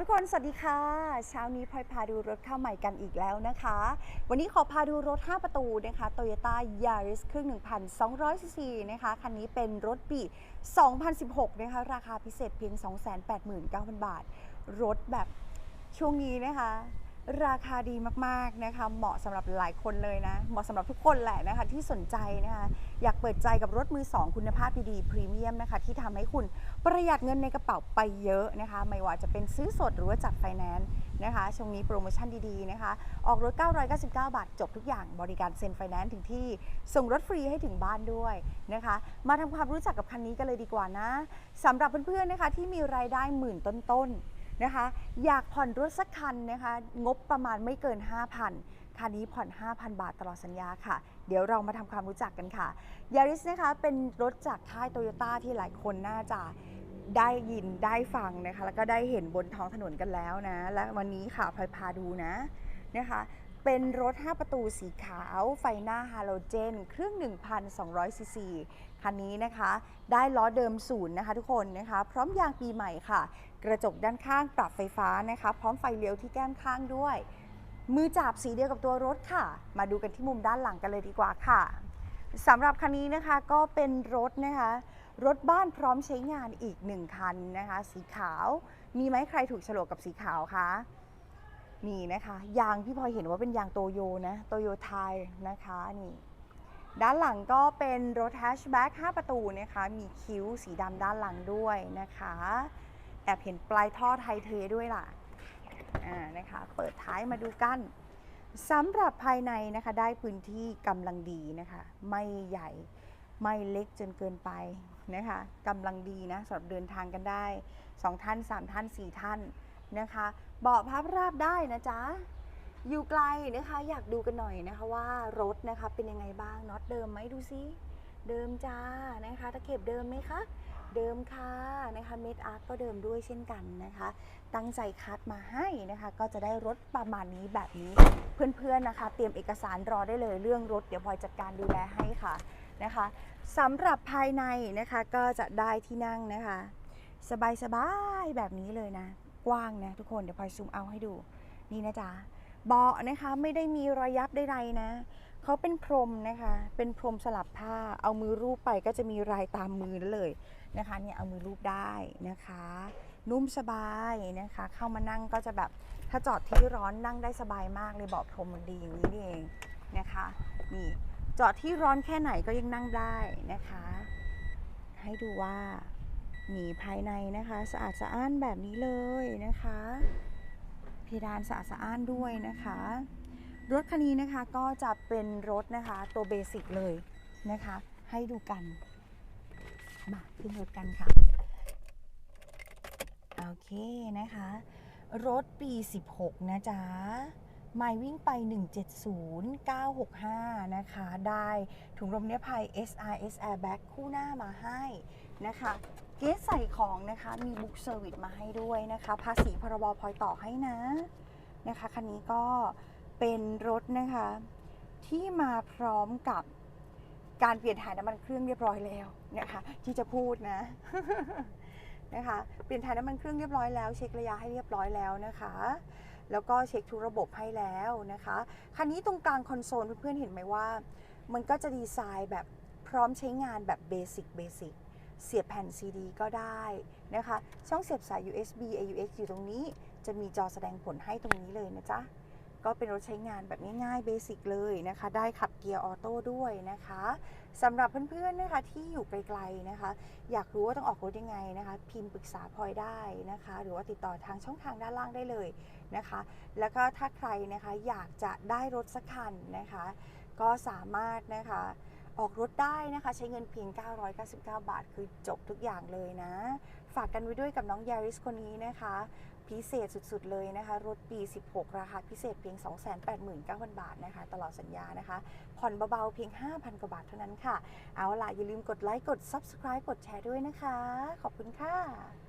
ทุกคน สวัสดีค่ะ เช้านี้พลอยพาดูรถข้าใหม่กันอีกแล้วนะคะ วันนี้ขอพาดูรถ 5 ประตูนะคะ Toyota Yaris เครื่อง 1,200 ซีซีนะคะ คันนี้เป็นรถปี 2016 นะคะ ราคาพิเศษเพียง 289,000 บาท รถแบบช่วงนี้นะคะ ราคาดีมากๆนะคะ เหมาะสำหรับหลายคนเลยนะ เหมาะสำหรับทุกคนแหละนะคะที่สนใจนะคะ อยากเปิดใจกับรถมือ 2 คุณภาพดีๆพรีเมียมนะคะ ที่ทำให้คุณประหยัดเงินในกระเป๋าไปเยอะนะคะ ไม่ว่าจะเป็นซื้อสดหรือว่าจัดไฟแนนซ์นะคะ ช่วงนี้โปรโมชั่นดีๆนะคะ ออกรถ 999 บาท จบทุกอย่างบริการเซ็นไฟแนนซ์ถึงที่ ส่งรถฟรีให้ถึงบ้านด้วยนะคะ มาทำความรู้จักกับคันนี้กันเลยดีกว่านะสำหรับเพื่อนๆนะคะที่มีรายได้หมื่นต้นๆ นะคะ อยากผ่อนรถสักคันนะคะ งบประมาณไม่เกิน 5,000 คันนี้ผ่อน 5,000 บาทตลอดสัญญาค่ะ เดี๋ยวเรามาทำความรู้จักกันค่ะยาริสนะคะเป็นรถจากค่ายโตโยต้าที่หลายคนน่าจะได้ยินได้ฟังนะคะ แล้วก็ได้เห็นบนท้องถนนกันแล้วนะ และวันนี้ค่ะพลอยพาดูนะนะคะ เป็นรถ 5 ประตูสีขาว ไฟหน้าฮาโลเจน เครื่อง 1,200 ซีซี คันนี้นะคะ ได้ล้อเดิมศูนย์นะคะทุกคนนะคะ พร้อมยางปีใหม่ค่ะ กระจกด้านข้างปรับไฟฟ้านะคะ พร้อมไฟเลี้ยวที่แก้มข้างด้วย มือจับสีเดียวกับตัวรถค่ะ มาดูกันที่มุมด้านหลังกันเลยดีกว่าค่ะสำหรับคันนี้นะคะก็เป็นรถนะคะ รถบ้านพร้อมใช้งานอีกหนึ่งคันนะคะ สีขาว มีไหมใครถูกฉลกกับสีขาวคะ นี่นะคะยางพี่พลอยเห็นว่าเป็นยางโตโยนะโตโยไทยนะคะนี่ด้านหลังก็เป็นรถแฮชแบ็ก5ประตูนะคะ มีคิ้วสีดำด้านหลังด้วยนะคะ แอบเห็นปลายท่อไทยเทด้วยล่ะอ่านะคะ เปิดท้ายมาดูกันสำหรับภายในนะคะได้พื้นที่กำลังดีนะคะ ไม่ใหญ่ไม่เล็กจนเกินไปนะคะกำลังดีนะสำหรับเดินทางกันได้ 2 ท่าน 3 ท่าน 4 ท่าน นะคะเบาะพับราบได้นะจ๊ะอยู่ไกลนะคะอยากดูกันหน่อยนะคะว่ารถนะคะเป็นยังไงบ้างน็อตเดิมไหมดูซิเดิมจ้านะคะตะเข็บเดิมไหมคะเดิมค่ะนะคะเมดอาร์ตก็เดิมด้วยเช่นกันนะคะ ตั้งใจคัดมาให้นะคะ ก็จะได้รถประมาณนี้แบบนี้เพื่อนๆนะคะ เตรียมเอกสารรอได้เลยเรื่องรถ เดี๋ยวพลอยจัดการดูแลให้ค่ะนะคะสำหรับภายในนะคะก็จะได้ที่นั่งนะคะ สบายๆแบบนี้เลยนะ กว้างนะทุกคนเดี๋ยวพลอยซูมเอาให้ดู นี่นะจ๊ะเบาะนะคะไม่ได้มีรอยยับใดๆนะเขาเป็นพรมนะคะ เป็นพรมสลับผ้า เอามือรูปไปก็จะมีรายตามมือเลยนะคะเนี่ยเอามือรูปได้นะคะ นุ่มสบายนะคะ เข้ามานั่งก็จะแบบถ้าจอดที่ร้อนนั่งได้สบายมากเลยเบาะพรมมันดีอย่างนี้นี่เองนะคะนี่จอดที่ร้อนแค่ไหนก็ยังนั่งได้นะคะ ให้ดูว่า มีภายในนะคะ สะอาดสะอ้านแบบนี้เลยนะคะ เพดานสะอาดสะอ้านด้วยนะคะ รถคันนี้นะคะก็จะเป็นรถนะคะตัวเบสิกเลยนะคะ ให้ดูกันมาขึ้นรถกันค่ะ โอเคนะคะ รถปี 16 นะจ๊ะ ไม่วิ่งไป 170965 นะคะ ได้ถุงลมนิรภัย SRS Airbag คู่หน้ามาให้นะคะเกสใส่ของนะคะ มีบุ๊กเซอร์วิสมาให้ด้วยนะคะ ภาษีพรบพลอยต่อให้นะนะคะ คันนี้ก็เป็นรถนะคะ ที่มาพร้อมกับการเปลี่ยนถ่ายน้ำมันเครื่องเรียบร้อยแล้วนะคะ ที่จะพูดนะนะคะ เปลี่ยนถ่ายน้ำมันเครื่องเรียบร้อยแล้ว เช็คระยะให้เรียบร้อยแล้วนะคะ แล้วก็เช็คทุกระบบให้แล้วนะคะ คันนี้ตรงกลางคอนโซลเพื่อนๆเห็นไหมว่า มันก็จะดีไซน์แบบพร้อมใช้งานแบบเบสิกเบสิกเสียบแผ่น CD ก็ได้นะคะ ช่องเสียบสาย USB AUX อยู่ตรงนี้ จะมีจอแสดงผลให้ตรงนี้เลยนะจ๊ะ ก็เป็นรถใช้งานแบบง่ายๆเบสิกเลยนะคะ ได้ขับเกียร์ออโต้ด้วยนะคะสำหรับเพื่อนๆนะคะที่อยู่ไกลๆนะคะ อยากรู้ว่าต้องออกรถยังไงนะคะ พิมพ์ปรึกษาพลอยได้นะคะ หรือว่าติดต่อทางช่องทางด้านล่างได้เลยนะคะ แล้วก็ถ้าใครนะคะอยากจะได้รถสักคันนะคะ ก็สามารถนะคะ ออกรถได้นะคะ ใช้เงินเพียง 999 บาท คือจบทุกอย่างเลยนะ ฝากกันไว้ด้วยกับน้องยาริสคนนี้นะคะ พิเศษสุดๆเลยนะคะ รถปี 16 ราคาพิเศษเพียง 289,000 บาทนะคะ ตลอดสัญญานะคะ ผ่อนเบาๆเพียง 5,000 กว่าบาทเท่านั้นค่ะ เอาล่ะอย่าลืมกดไลค์กด Subscribe กดแชร์ด้วยนะคะ ขอบคุณค่ะ